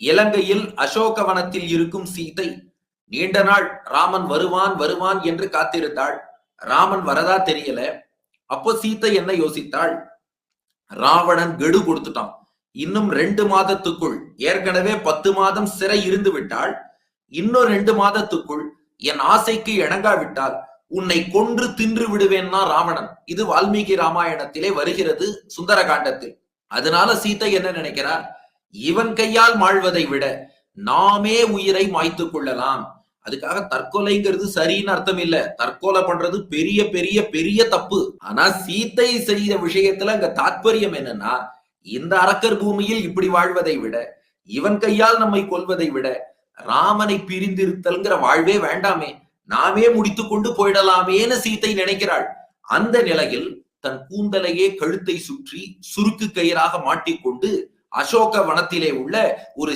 இலங்கையில் அசோகவனத்தில் இருக்கும் சீதை நீண்ட நாள் ராமன் வருவான் வருவான் என்று காத்திருந்தாள். ராமன் வரதா தெரியல. அப்போ சீதை என்ன யோசித்தாள்? ராவணன் கெடு கொடுத்துட்டான். இன்னும் ரெண்டு மாதத்துக்குள் ஏற்கனவே பத்து மாதம் சிறை இருந்து விட்டாள். இன்னும் ரெண்டு மாதத்துக்குள் என் ஆசைக்கு இணங்காவிட்டால் உன்னை கொன்று தின்று விடுவேன்னா ராவணன். இது வால்மீகி ராமாயணத்திலே வருகிறது சுந்தரகாண்டத்தில். அதனால சீதை என்ன நினைக்கிறார்? இவன் கையால் மாழ்வதை விட நாமே உயிரை மாய்த்து கொள்ளலாம். அதுக்காக தற்கொலைங்கிறது சரின்னு அர்த்தம் இல்ல தற்கொலை பண்றது பெரிய பெரிய பெரிய தப்பு. ஆனா சீத்தை செய்த விஷயத்துல அங்க தாத்பரியம் என்னன்னா இந்த அரக்கர் பூமியில் இப்படி வாழ்வதை விட இவன் கையால் நம்மை கொல்வதை விட ராமனை பிரிந்திருத்தல்ங்கிற வாழ்வே வேண்டாமே. நாமே முடித்து கொண்டு போயிடலாமேன்னு சீத்தை நினைக்கிறாள். அந்த நிலையில் தன் கூந்தலையே கழுத்தை சுற்றி சுருக்கு கயிறாக மாட்டிக்கொண்டு அசோக வனத்திலே உள்ள ஒரு